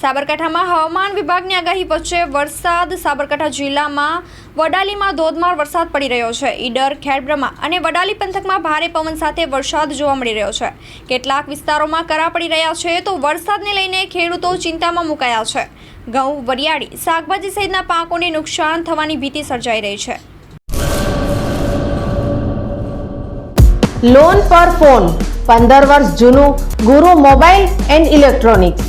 સાબરકાંઠામાં હવામાન વિભાગની આગાહી વચ્ચે વરસાદ સાબરકાંઠા જિલ્લામાં વડાલીમાં ધોધમાર વરસાદ પડી રહ્યો છે. ઈડર, ખેડબ્રહ્મા અને વડાલી પંથકમાં ભારે પવન સાથે વરસાદ જોવા મળી રહ્યો છે. કેટલાક વિસ્તારોમાં કરા પડી રહ્યા છે તો વરસાદને લઈને ખેડૂતો ચિંતામાં મુકાયા છે. ઘઉં, વરિયાળી, શાકભાજી સહિતના પાકોને નુકસાન થવાની ભીતિ સર્જાઈ રહી છે. લોન પર ફોન પંદર વર્ષ જૂનું ગુરુ મોબાઈલ એન્ડ ઇલેક્ટ્રોનિક્સ.